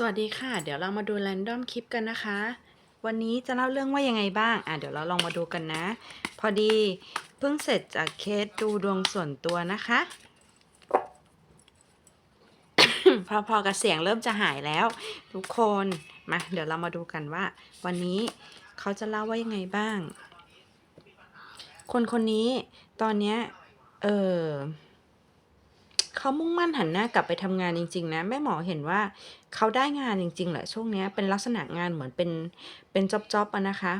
สวัสดีค่ะ เดี๋ยวเรามาดูแรนดอมคลิปกันนะคะ วันนี้จะเล่าเรื่องว่ายังไงบ้าง อะเดี๋ยวเราลองมาดูกันนะ พอดีเพิ่งเสร็จจากเคสดูดวงส่วนตัวนะคะ พอพอกับเสียงเริ่มจะหายแล้ว ทุกคนมาเดี๋ยวเรามาดูกันว่า วันนี้เขาจะเล่าว่ายังไงบ้าง คนคนนี้ตอนเนี้ยเออ เขามุ่งมั่นหันหน้ากลับไปทำงานจริง ๆ นะ แม่หมอเห็นว่าเขาได้งานจริง ๆแหละช่วงนี้เป็นลักษณะงานเหมือนเป็นเป็นจ็อบๆอะนะคะ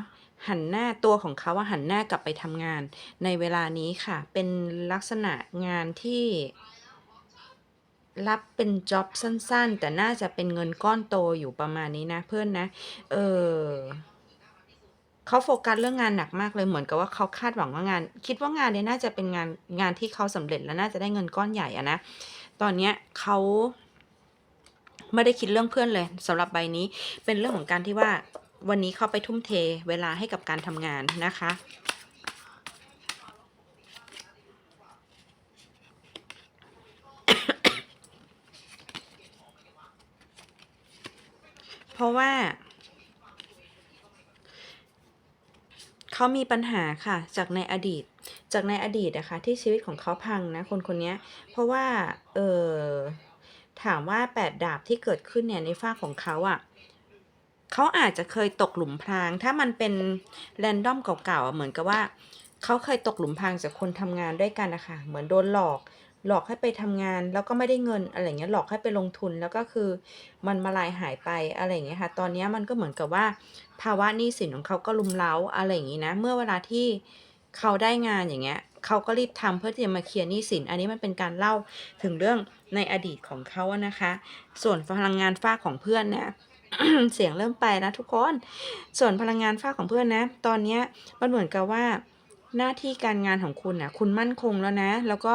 หันหน้าตัวของเขาว่าหันหน้ากลับไปทำงาน ในเวลานี้ค่ะ เป็นลักษณะงานที่รับเป็นจ็อบสั้น ๆ แต่น่าจะเป็นเงินก้อนโตอยู่ประมาณนี้นะเพื่อนนะ เออ เขาโฟกัสเรื่องงานหนักมากเลยเหมือนกับว่าเขาคาดหวังว่างาน คิดว่างานเนี้น่าจะเป็นงานงานที่เขาสำเร็จแล้วน่าจะได้เงินก้อนใหญ่อะนะตอนเนี้ยเขาไม่ได้คิดเรื่องเพื่อนเลยสำหรับใบนี้เป็นเรื่องของการที่ว่าวันนี้เขาไปทุ่มเทเวลาให้กับการทำงานนะคะเพราะว่า เขามีปัญหาค่ะจากในอดีต จากในอดีตนะคะที่ชีวิตของเขาพังนะคนคนนี้เพราะว่าเออถามว่าแปดดาบที่เกิดขึ้นเนี่ยในฝ้าของเขาอะ่ะเขาอาจจะเคยตกหลุมพราง ถ้ามันเป็นแรนดอมเก่าๆเหมือนกับว่าเขาเคยตกหลุมพรางจากคนทำงานด้วยกันนะคะเหมือนโดนหลอก หลอกให้ไปทำงาน แล้วก็ไม่ได้เงินอะไรเงี้ยหลอกให้ไปลงทุนแล้วก็คือมันมาลายหายไปอะไรเงี้ยค่ะ ตอนนี้มันก็เหมือนกับว่า ภาวะหนี้สินของเขาก็ลุมเล้าอะไรอย่างนี้นะ เมื่อเวลาที่เขาได้งานอย่างเงี้ยเขาก็รีบทำเพื่อที่จะมาเคลียร์หนี้สิน อันนี้มันเป็นการเล่าถึงเรื่องในอดีตของเขาอะนะคะ ส่วนพลังงานฝ้าของเพื่อนเนี่ยเสียงเริ่มไปนะทุกคน ส่วนพลังงานฝ้าของเพื่อนนะ ตอนเนี้ยมันเหมือนกับว่า หน้าที่การงานของคุณน่ะคุณมั่นคงแล้วนะ แล้วก็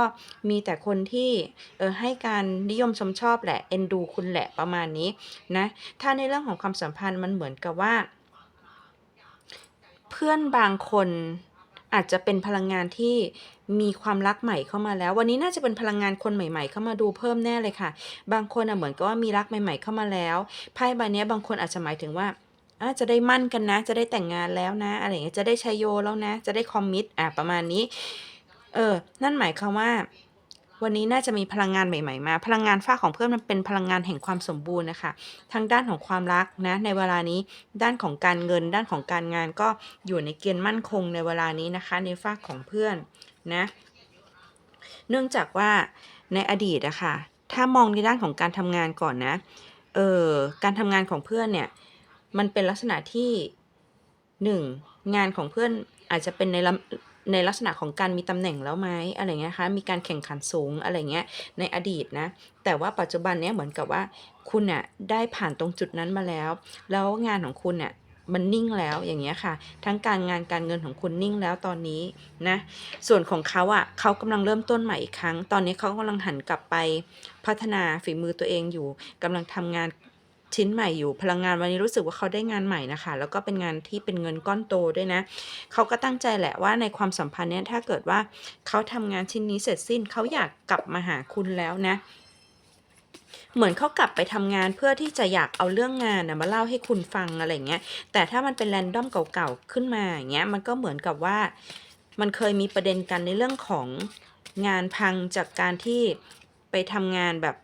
มีแต่คนที่เออให้การนิยมชมชอบแหละเอ็นดูคุณแหละประมาณนี้นะถ้าในเรื่องของความสัมพันธ์มันเหมือนกับว่า เพื่อนบางคนอาจจะเป็นพลังงานที่มีความรักใหม่เข้ามาแล้ว วันนี้น่าจะเป็นพลังงานคนใหม่ๆ เข้ามาดูเพิ่มแน่เลยค่ะ บางคนอะเหมือนกับว่ามีรักใหม่ ๆ เข้ามาแล้วไพ่ใบนี้บางคนอาจจะหมายถึงว่า อจะได้มั่นกันนะ จะได้แต่งงานแล้วนะ อะไรอย่างเงี้ย จะได้ชัยโยแล้วนะ จะได้คอมมิตอะประมาณนี้ เออ นั่นหมายความว่า วันนี้น่าจะมีพลังงานใหม่ ๆ มา พลังงานฝ้าของเพื่อนมันเป็นพลังงานแห่งความสมบูรณ์นะคะทั้งด้านของความรักนะ ในเวลานี้ ด้านของการเงิน ด้านของการงาน ก็อยู่ในเกณฑ์มั่นคงในเวลานี้นะคะ ในฝ้าของเพื่อนนะ เนื่องจากว่าในอดีตอะค่ะ ถ้ามองในด้านของการทำงานก่อนนะ เออการทำงานของเพื่อนเนี่ย มันเป็นลักษณะที่หนึ่งงานของเพื่อนอาจจะเป็นในในลักษณะของการมีตำแหน่งแล้วไหมอะไรเงี้ยคะมีการแข่งขันสูงอะไรเงี้ยในอดีตนะ แต่ว่าปัจจุบันเนี้ยเหมือนกับว่าคุณน่ะได้ผ่านตรงจุดนั้นมาแล้ว แล้วงานของคุณน่ะมันนิ่งแล้วอย่างเงี้ยค่ะ ทั้งการงานการเงินของคุณนิ่งแล้วตอนนี้นะ ส่วนของเขาอะเขากำลังเริ่มต้นใหม่อีกครั้ง ตอนนี้เขากำลังหันกลับไปพัฒนาฝีมือตัวเองอยู่กำลังทำงาน ชิ้นใหม่อยู่ พลังงานวันนี้รู้สึกว่าเขาได้งานใหม่นะคะ แล้วก็เป็นงานที่เป็นเงินก้อนโตด้วยนะ เขาก็ตั้งใจแหละว่าในความสัมพันธ์เนี้ยถ้าเกิดว่าเขาทำงานชิ้นนี้เสร็จสิ้นเขาอยากกลับมาหาคุณแล้วนะเหมือนเขากลับไปทำงานเพื่อที่จะอยากเอาเรื่องงานนะมาเล่าให้คุณฟังอะไรเงี้ย แต่ถ้ามันเป็นแรนดอมเก่าๆขึ้นมาอย่างเงี้ย มันก็เหมือนกับว่า มันเคยมีประเด็นกันในเรื่องของงานพังจากการที่ไปทำงานแบบ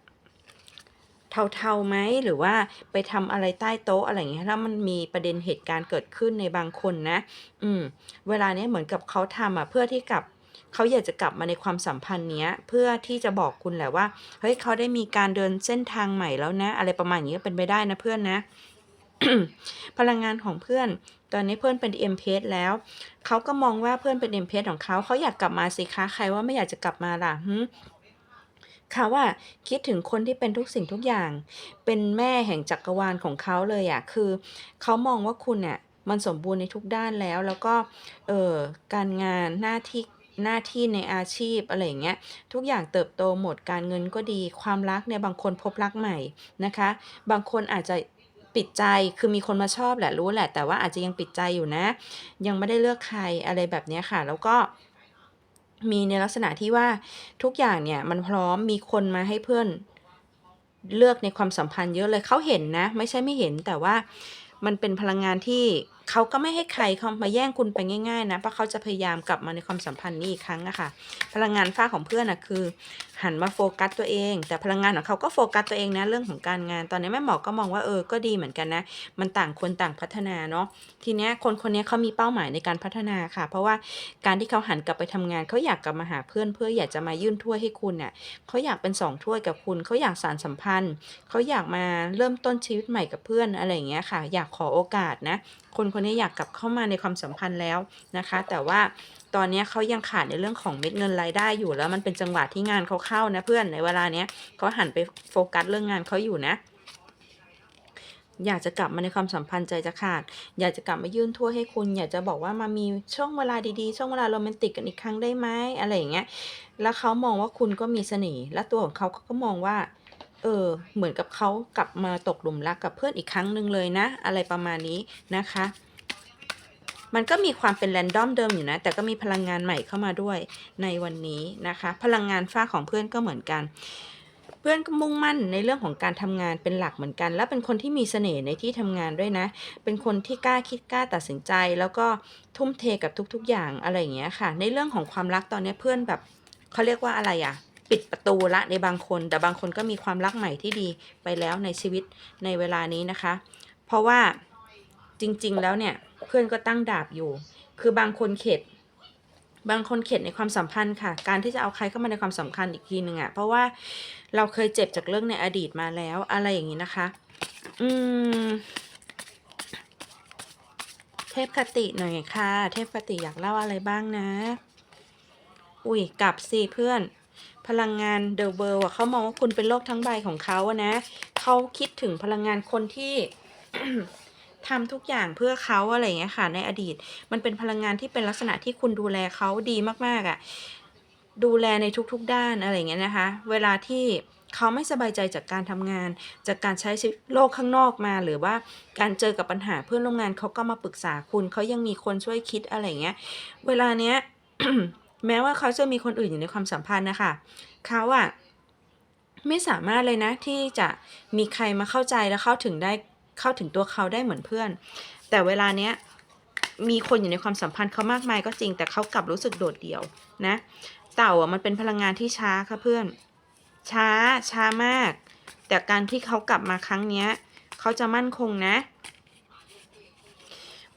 เทาๆไหมหรือว่าไปทำอะไรใต้โต๊ะอะไรอย่างเงี้ยแล้วมันมีประเด็นเหตุการณ์เกิดขึ้นในบางคนนะ อืม เวลาเนี้ยเหมือนกับเขาทำอะเพื่อที่กลับเขาอยากจะกลับมาในความสัมพันธ์เนี้ย เพื่อที่จะบอกคุณแหละว่าเฮ้ยเขาได้มีการเดินเส้นทางใหม่แล้วนะ อะไรประมาณนี้ก็เป็นไปได้นะเพื่อนนะ พลังงานของเพื่อน ตอนนี้เพื่อนเป็นเอ็มเพสแล้วเขาก็มองว่าเพื่อนเป็นเอ็มเพสของเขาเขาอยากกลับมาสิคะใครว่าไม่อยากจะกลับมาล่ะ หึเขาว่า คิดถึงคนที่เป็นทุกสิ่งทุกอย่าง เป็นแม่แห่งจักรวาลของเขาเลยอะ คือเขามองว่าคุณเนี่ยมันสมบูรณ์ในทุกด้านแล้ว แล้วก็ เออการงาน หน้าที่ หน้าที่ในอาชีพ อะไรอย่างเงี้ย ทุกอย่างเติบโตหมด การเงินก็ดี ความรักเนี่ย บางคนพบรักใหม่นะคะ บางคนอาจจะปิดใจ คือมีคนมาชอบแหละ รู้แหละ แต่ว่าอาจจะยังปิดใจอยู่นะ ยังไม่ได้เลือกใคร อะไรแบบเนี้ยค่ะ แล้วก็ มีในลักษณะที่ว่าทุกอย่างเนี่ยมันพร้อมมีคนมาให้เพื่อนเลือกในความสัมพันธ์เยอะเลยเขาเห็นนะ ไม่ใช่ไม่เห็นแต่ว่ามันเป็นพลังงานที่ เขาก็ไม่ให้ใครเขามาแย่งคุณไปง่าย ๆ นะเพราะเขาจะพยายามกลับมาในความสัมพันธ์นี้อีกครั้งอะค่ะ พลังงานฝ้าของเพื่อนอะคือ หันมาโฟกัสตัวเอง แต่พลังงานของเขาก็โฟกัสตัวเองนะเรื่องของการงาน ตอนนี้แม่หมอก็มองว่าเออก็ดีเหมือนกันนะ มันต่างคนต่างพัฒนาเนาะทีเนี้ยคนคนนี้เขามีเป้าหมายในการพัฒนาค่ะ เพราะว่าการที่เขาหันกลับไปทำงานเขาอยากกลับมาหาเพื่อนเพื่ออยากจะมายื่นถ้วยให้คุณเนี่ยเขาอยากเป็นสองถ้วยกับคุณเขาอยากสานสัมพันธ์เขาอยากมาเริ่มต้นชีวิตใหม่กับเพื่อนอะไรอย่างเงี้ยค่ะ อยากขอโอกาสนะ คนคนนี้อยากกลับเข้ามาในความสัมพันธ์แล้วนะคะ แต่ว่าตอนนี้เขายังขาดในเรื่องของเม็ดเงินรายได้อยู่แล้วมันเป็นจังหวะที่งานเขาเข้านะเพื่อนในเวลาเนี้ยเขาหันไปโฟกัสเรื่องงานเขาอยู่นะอยากจะกลับมาในความสัมพันธ์ใจจะขาด อยากจะกลับมายื่นถ้วให้คุณ อยากจะบอกว่ามามีช่วงเวลาดีๆ ช่วงเวลาโรแมนติกกันอีกครั้งได้ไหมอะไรอย่างเงี้ย แล้วเขามองว่าคุณก็มีเสน่ห์ และตัวของเขาก็มองว่า เออ เหมือนกับเขากลับมาตกหลุมรักกับเพื่อนอีกครั้งหนึ่งเลยนะ อะไรประมาณนี้นะคะ มันก็มีความเป็นแรนดอมเดิมอยู่นะ แต่ก็มีพลังงานใหม่เข้ามาด้วยในวันนี้นะคะ พลังงานฝ้าของเพื่อนก็เหมือนกัน เพื่อนก็มุ่งมั่นในเรื่องของการทำงานเป็นหลักเหมือนกัน และเป็นคนที่มีเสน่ห์ในที่ทำงานด้วยนะ เป็นคนที่กล้าคิดกล้าตัดสินใจ แล้วก็ทุ่มเทกับทุก ๆ อย่างอะไรอย่างเงี้ยค่ะ ในเรื่องของความรักตอนนี้เพื่อนแบบเขาเรียกว่าอะไรอะปิดประตูละในบางคน แต่บางคนก็มีความรักใหม่ที่ดีไปแล้วในชีวิตในเวลานี้นะคะ เพราะว่า จริง ๆ แล้วเนี่ยเพื่อนก็ตั้งดาบอยู่ คือบางคนเข็ด บางคนเข็ดในความสัมพันธ์ค่ะ การที่จะเอาใครเข้ามาในความสำคัญอีกทีหนึ่งอะ่ะ เพราะว่าเราเคยเจ็บจากเรื่องในอดีตมาแล้ว อะไรอย่างนี้นะคะ อืม เทพคติหน่อยค่ะ เทพคติอยากเล่าอะไรบ้างนะ อุ้ยกลับสิเพื่อนพลังงานเดอะเวิร์เขามองว่าคุณเป็นโลกทั้งใบของเขาอะนะ เขาคิดถึงพลังงานคนที่ ทำทุกอย่างเพื่อเขาอะไรอย่างเงี้ยค่ะ ในอดีต มันเป็นพลังงานที่เป็นลักษณะที่คุณดูแลเขาดีมากๆอะ่ะ ดูแลในทุกๆด้านอะไรอย่างเงี้ยนะคะ เวลาที่เขาไม่สบายใจจากการทำงาน จากการใช้ชีวิตโลกข้างนอกมา หรือว่าการเจอกับปัญหาเพื่อนร่วมงานเขาก็มาปรึกษาคุณเขายังมีคนช่วยคิดอะไรอย่างเงี้ย เวลาเนี้ยแม้ว่าเขาจะมีคนอื่นอยู่ในความสัมพันธ์นะคะเขาอะไม่สามารถเลยนะที่จะมีใครมาเข้าใจและเข้าถึงได้ เข้าถึงตัวเขาได้เหมือนเพื่อน แต่เวลาเนี้ยมีคนอยู่ในความสัมพันธ์เขามากมายก็จริง แต่เขากลับรู้สึกโดดเดี่ยวนะ เต่าอะมันเป็นพลังงานที่ช้าค่ะเพื่อน ช้าช้ามาก แต่การที่เขากลับมาครั้งเนี้ยเขาจะมั่นคงนะ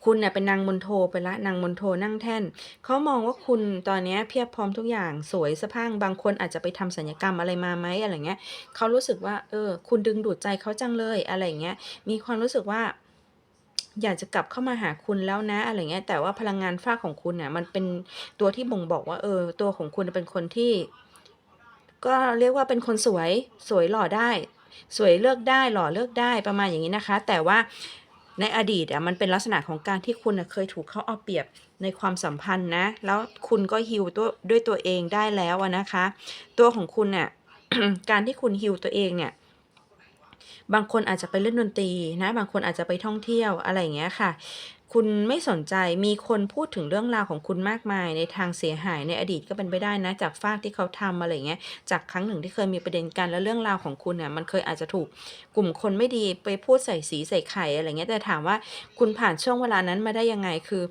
คุณเนี่ยเป็นนางมนโทไปละนางมนโทนั่งแท่นเขามองว่าคุณตอนนี้เพียบพร้อมทุกอย่างสวยสะพังบางคนอาจจะไปทำสัญญกรรมอะไรมาไหมอะไรเงี้ยเขารู้สึกว่าเออคุณดึงดูดใจเขาจังเลยอะไรเงี้ยมีความรู้สึกว่า อยากจะกลับเข้ามาหาคุณแล้วนะอะไรเงี้ยแต่ว่าพลังงานฝ้าของคุณเนี่ยมันเป็นตัวที่บ่งบอกว่า เออ ตัวของคุณเป็นคนที่ ก็เรียกว่าเป็นคนสวยสวยหล่อได้ สวยเลือกได้หล่อเลือกได้ประมาณอย่างนี้นะคะ แต่ว่า ในอดีตอะมันเป็นลักษณะของการที่คุณเคยถูกเขาเอาเปรียบในความสัมพันธ์นะ แล้วคุณก็ฮิวตัวด้วยตัวเองได้แล้วนะคะ ตัวของคุณเนี่ยการที่คุณฮิวตัวเองเนี่ยบางคนอาจจะไปเล่นดนตรีนะ บางคนอาจจะไปท่องเที่ยวอะไรอย่างเงี้ยค่ะ คุณไม่สนใจมีคนพูดถึงเรื่องราวของคุณมากมาย ในทางเสียหายในอดีตก็เป็นไปได้นะ จากฟากที่เขาทำอะไรเงี้ยจากครั้งหนึ่งที่เคยมีประเด็นกันแล้วเรื่องราวของคุณเนี่ยมันเคยอาจจะถูกกลุ่มคนไม่ดีไปพูดใส่สีใส่ไข่อะไรเงี้ยแต่ถามว่าคุณผ่านช่วงเวลานั้นมาได้ยังไงคือ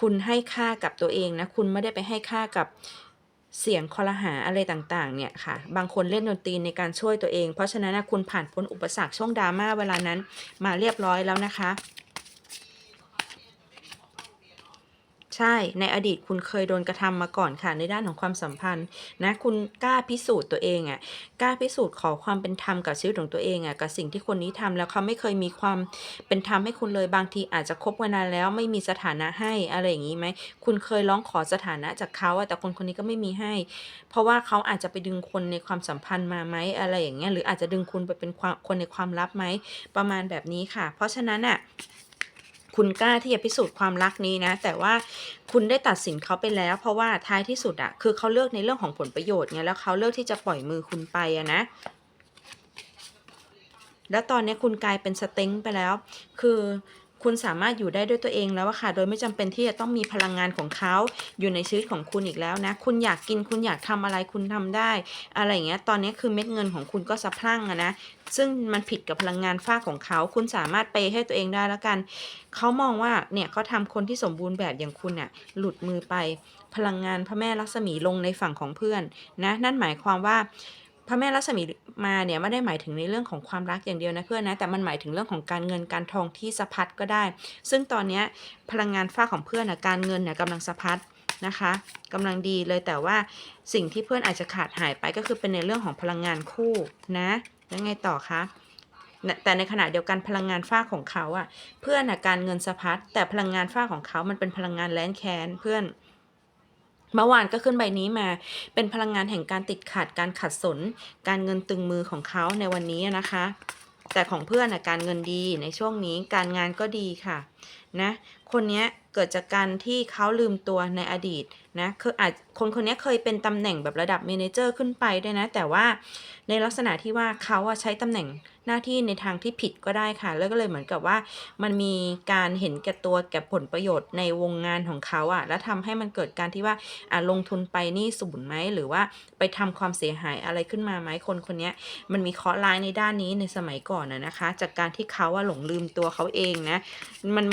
คุณให้ค่ากับตัวเองนะคุณไม่ได้ไปให้ค่ากับเสียงคอรหาอะไรต่างๆ เนี่ยค่ะ บางคนเล่นดนตรีในการช่วยตัวเอง เพราะฉะนั้นนะคุณผ่านพ้นอุปสรรคช่วงดราม่าเวลานั้นมาเรียบร้อยแล้วนะคะ ใช่ ในอดีตคุณเคยโดนกระทำมาก่อนค่ะในด้านของความสัมพันธ์นะคุณกล้าพิสูจน์ตัวเองอะ่ะกล้าพิสูจน์ขอความเป็นธรรมกับชีวิตของตัวเองอะ่ะกับสิ่งที่คนนี้ทำแล้วเขาไม่เคยมีความเป็นธรรมให้คุณเลยบางทีอาจจะคบกันนานแล้วไม่มีสถานะให้อะไรอย่างนี้ไหมคุณเคยร้องขอสถานะจากเขาอะแต่คนคนนี้ก็ไม่มีให้ เพราะว่าเขาอาจจะไปดึงคนในความสัมพันธ์มาไหมอะไรอย่างเงี้ยหรืออาจจะดึงคุณไปเป็นความคนในความลับไหมประมาณแบบนี้ค่ะ เพราะฉะนั้นอะ คุณกล้าที่จะพิสูจน์ความรักนี้นะ แต่ว่าคุณได้ตัดสินเขาไปแล้ว เพราะว่าท้ายที่สุดอะคือเขาเลือกในเรื่องของผลประโยชน์ไงแล้วเขาเลือกที่จะปล่อยมือคุณไปอะนะ แล้วตอนนี้คุณกลายเป็นสเต็งไปแล้ว คือ คุณสามารถอยู่ได้ด้วยตัวเองแล้วค่ะ โดยไม่จำเป็นที่จะต้องมีพลังงานของเขาอยู่ในชีวิตของคุณอีกแล้วนะ คุณอยากกินคุณอยากทำอะไรคุณทำได้ อะไรอย่างเงี้ย ตอนนี้คือเม็ดเงินของคุณก็สะพรั่งอะนะ ซึ่งมันผิดกับพลังงานฝ้าของเขา คุณสามารถไปให้ตัวเองได้แล้วกัน เขามองว่าเนี่ยเขาทำคนที่สมบูรณ์แบบอย่างคุณน่ะหลุดมือไป พลังงานพระแม่ลักษมีลงในฝั่งของเพื่อนนะ นั่นหมายความว่า พระแม่ลักษมีมาเนี่ยไม่ได้หมายถึงในเรื่องของความรักอย่างเดียวนะเพื่อนนะแต่มันหมายถึงเรื่องของการเงินการทองที่สะพัดก็ได้ ซึ่งตอนนี้พลังงานฝ้าของเพื่อนนะการเงินเนี่ยกำลังสะพัดนะคะกำลังดีเลยแต่ว่าสิ่งที่เพื่อนอาจจะขาดหายไปก็คือเป็นในเรื่องของพลังงานคู่นะแล้วไงต่อคะแต่ในขณะเดียวกันพลังงานฝ้าของเขาอะเพื่อนอะการเงินสะพัดแต่พลังงานฝ้าของเขามันเป็นพลังงานแร้นแคนเพื่อน เมื่อวานก็ขึ้นใบนี้มาเป็นพลังงานแห่งการติดขัดการขัดสน การเงินตึงมือของเขาในวันนี้นะคะ แต่ของเพื่อนนะการเงินดีในช่วงนี้การงานก็ดีค่ะนะ คนนี้เกิดจากการที่เขาลืมตัวในอดีตนะคืออาจคนคนนี้เคยเป็นตำแหน่งแบบระดับเมนเจอร์ขึ้นไปด้วยนะ แต่ว่าในลักษณะที่ว่าเขาอะใช้ตำแหน่งหน้าที่ในทางที่ผิดก็ได้ค่ะ แล้วก็เลยเหมือนกับว่า มันมีการเห็นแก่ตัวแก่ผลประโยชน์ในวงงานของเขาอะแล้วทำให้มันเกิดการที่ว่าอะลงทุนไปนี่สูญไหมหรือว่าไปทำความเสียหายอะไรขึ้นมาไหมคนคนนี้มันมีเคราะห์ร้ายในด้านนี้ในสมัยก่อนนะนะคะ จากการที่เขาอะหลงลืมตัวเขาเองนะ มัน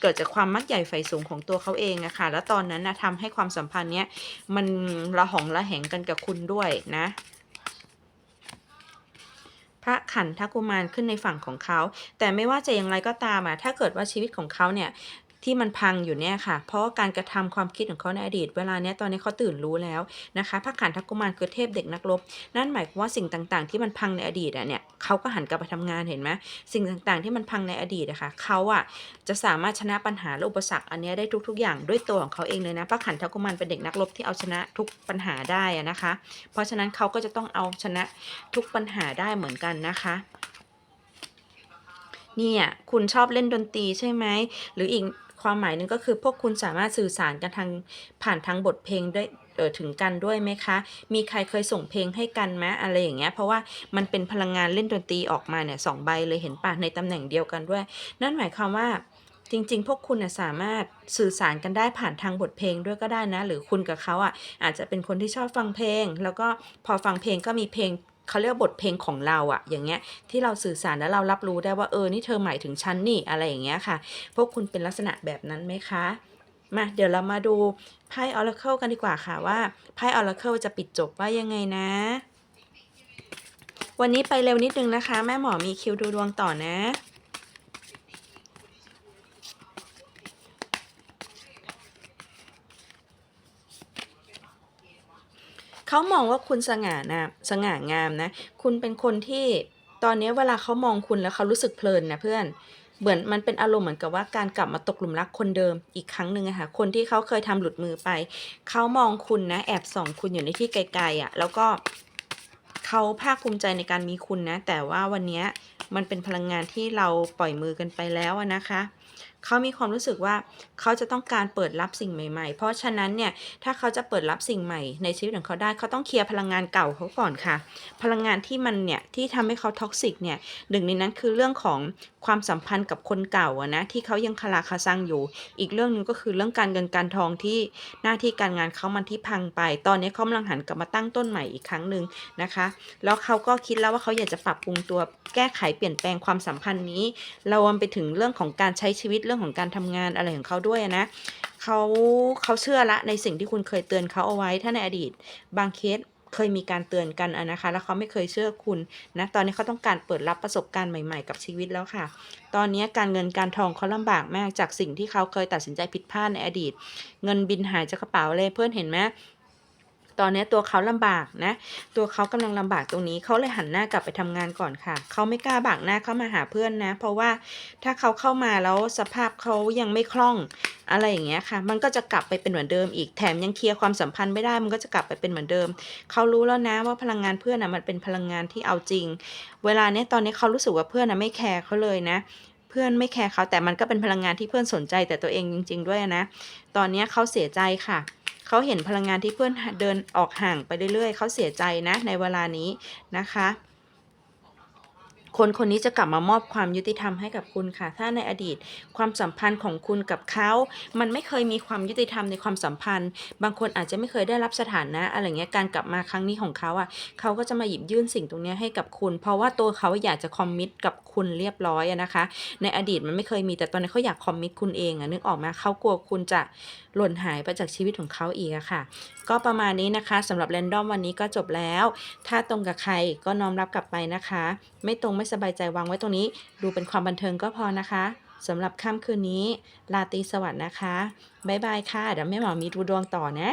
เกิดจากความมักใหญ่ไฟสูงของตัวเขาเองนะคะแล้วตอนนั้นนะทำให้ความสัมพันธ์เนี้ยมันระหองระแหงกันกับคุณด้วยนะพระขันทกุมารขึ้นในฝั่งของเขา แต่ไม่ว่าจะอย่างไรก็ตามอะถ้าเกิดว่าชีวิตของเขาเนี่ย ที่มันพังอยู่เนี่ยค่ะ เพราะการกระทำความคิดของเขาในอดีต เวลาเนี้ยตอนนี้เขาตื่นรู้แล้วนะคะพระขันทกุมารคือเทพเด็กนักรบ นั่นหมายความว่าสิ่งต่างๆ ที่มันพังในอดีตอะเนี่ยเขาก็หันกลับไปทำงานเห็นไหมสิ่งต่างๆ ที่มันพังในอดีตอะคะเขาอะจะสามารถชนะปัญหาและอุปสรรคอันเนี้ยได้ทุก ๆ อย่างด้วยตัวของเขาเองเลยนะพระขันทกุมารเป็นเด็กนักรบที่เอาชนะทุกปัญหาได้นะคะ เพราะฉะนั้นเขาก็จะต้องเอาชนะทุกปัญหาได้เหมือนกันนะคะ เนี่ย คุณชอบเล่นดนตรีใช่ไหม หรืออีกความหมายหนึ่งก็คือพวกคุณสามารถสื่อสารกันทางผ่านทางบทเพลงได้เออถึงกันด้วยไหมคะ มีใครเคยส่งเพลงให้กันไหมอะไรอย่างเงี้ย เพราะว่ามันเป็นพลังงานเล่นดนตรีออกมาเนี่ยสองใบเลยเห็นป่ะในตำแหน่งเดียวกันด้วย นั่นหมายความว่าจริงๆ พวกคุณน่ะสามารถสื่อสารกันได้ผ่านทางบทเพลงด้วยก็ได้นะ หรือคุณกับเขาอะอาจจะเป็นคนที่ชอบฟังเพลง แล้วก็พอฟังเพลงก็มีเพลง เขาเรียกบทเพลงของเราอะอย่างเงี้ยที่เราสื่อสารแล้วเรารับรู้ได้ว่าเออนี่เธอหมายถึงฉันนี่อะไรอย่างเงี้ยค่ะ พวกคุณเป็นลักษณะแบบนั้นไหมคะมาเดี๋ยวเรามาดูไพ่ออร์เคิลกันดีกว่าค่ะว่าไพ่ออร์เคิลจะปิดจบว่ายังไงนะ วันนี้ไปเร็วนิดนึงนะคะ แม่หมอมีคิวดูดวงต่อนะ เขามองว่าคุณสง่านะสง่างามนะ คุณเป็นคนที่ตอนนี้เวลาเขามองคุณแล้วเขารู้สึกเพลินนะเพื่อน เหมือนมันเป็นอารมณ์เหมือนกับว่าการกลับมาตกหลุมรักคนเดิมอีกครั้งหนึ่งอะค่ะ คนที่เขาเคยทำหลุดมือไป เขามองคุณนะ แอบส่องคุณอยู่ในที่ไกลๆอะแล้วก็เขาภาคภูมิใจในการมีคุณนะ แต่ว่าวันนี้มันเป็นพลังงานที่เราปล่อยมือกันไปแล้วนะคะ เขามีความรู้สึกว่าเขาจะต้องการเปิดรับสิ่งใหม่ ๆ เพราะฉะนั้นเนี่ยถ้าเขาจะเปิดรับสิ่งใหม่ ในชีวิตของเขาได้เขาต้องเคลียร์พลังงานเก่าเขาก่อนค่ะ พลังงานที่มันเนี่ยที่ทำให้เขาท็อกซิกเนี่ยหนึ่งในนั้นคือเรื่องของความสัมพันธ์กับคนเก่าอะนะที่เขายังคาราคาซังอยู่ อีกเรื่องหนึงก็คือเรื่องการเงินการทองที่หน้าที่การงานเขามันที่พังไป ตอนนี้เขากำลังหันกลับมาตั้งต้นใหม่อีกครั้งหนึ่งนะคะ แล้วเขาก็คิดแล้วว่าเขาอยากจะปรับปรุงตัวแก้ไขเปลี่ยนแปลงความสัมพันธ์นี้เรารวมไปถึงเรื่องของการใช้ชีวิตเรื่องของการทำงานอะไรของเขาด้วยนะเขาเขาเชื่อละในสิ่งที่คุณเคยเตือนเขาเอาไว้ถ้าในอดีต บางเคสเคยมีการเตือนกันนะคะ แล้วเขาไม่เคยเชื่อคุณนะตอนนี้เขาต้องการเปิดรับประสบการณ์ใหม่ ๆ กับชีวิตแล้วค่ะ ตอนนี้การเงินการทองเขาลำบากมากจากสิ่งที่เขาเคยตัดสินใจผิดพลาดในอดีต เงินบินหายจากกระเป๋าเลยเพื่อนเห็นไหม ตอนนี้ตัวเขาลำบากนะ ตัวเขากำลังลำบากตรงนี้เขาเลยหันหน้ากลับไปทำงานก่อนค่ะ เขาไม่กล้าบากหน้าเข้ามาหาเพื่อนนะ เพราะว่าถ้าเขาเข้ามาแล้วสภาพเขายังไม่คล่องอะไรอย่างเงี้ยค่ะ มันก็จะกลับไปเป็นเหมือนเดิมอีก แถมยังเคลียร์ความสัมพันธ์ไม่ได้ มันก็จะกลับไปเป็นเหมือนเดิม เขารู้แล้วนะว่าพลังงานเพื่อนอะมันเป็นพลังงานที่เอาจริง เวลาเนี้ยตอนนี้เขารู้สึกว่าเพื่อนอะไม่แคร์เขาเลยนะเพื่อนไม่แคร์เขาแต่มันก็เป็นพลังงานที่เพื่อนสนใจแต่ตัวเองจริง ๆ ด้วยนะ ตอนนี้เขาเสียใจค่ะ เขาเห็นพลังงานที่เพื่อนเดินออกห่างไปเรื่อยๆ เขาเสียใจนะในเวลานี้นะคะ คนคนนี้จะกลับมามอบความยุติธรรมให้กับคุณค่ะ ถ้าในอดีตความสัมพันธ์ของคุณกับเขา มันไม่เคยมีความยุติธรรมในความสัมพันธ์ บางคนอาจจะไม่เคยได้รับสถานะอะไรเงี้ย การกลับมาครั้งนี้ของเขาอะ เขาก็จะมาหยิบยื่นสิ่งตรงนี้ให้กับคุณ เพราะว่าตัวเขาอยากจะคอมมิตกับคุณเรียบร้อยนะคะ ในอดีตมันไม่เคยมีแต่ตอนนี้เขาอยากคอมมิตคุณเองอะนึกออกไหมเขากลัวคุณจะหล่นหายไปจากชีวิตของเขาอีกอะค่ะ ก็ประมาณนี้นะคะสำหรับแรนดอมวันนี้ก็จบแล้ว ถ้าตรงกับใครก็น้อมรับกลับไปนะคะ ไม่ตรงไม่สบายใจวางไว้ตรงนี้ ดูเป็นความบันเทิงก็พอนะคะสำหรับค่ำคืนนี้ ลาตีสวัสดิ์นะคะ บ๊ายบายค่ะ เดี๋ยวแม่หมอมีดูดวงต่อนะ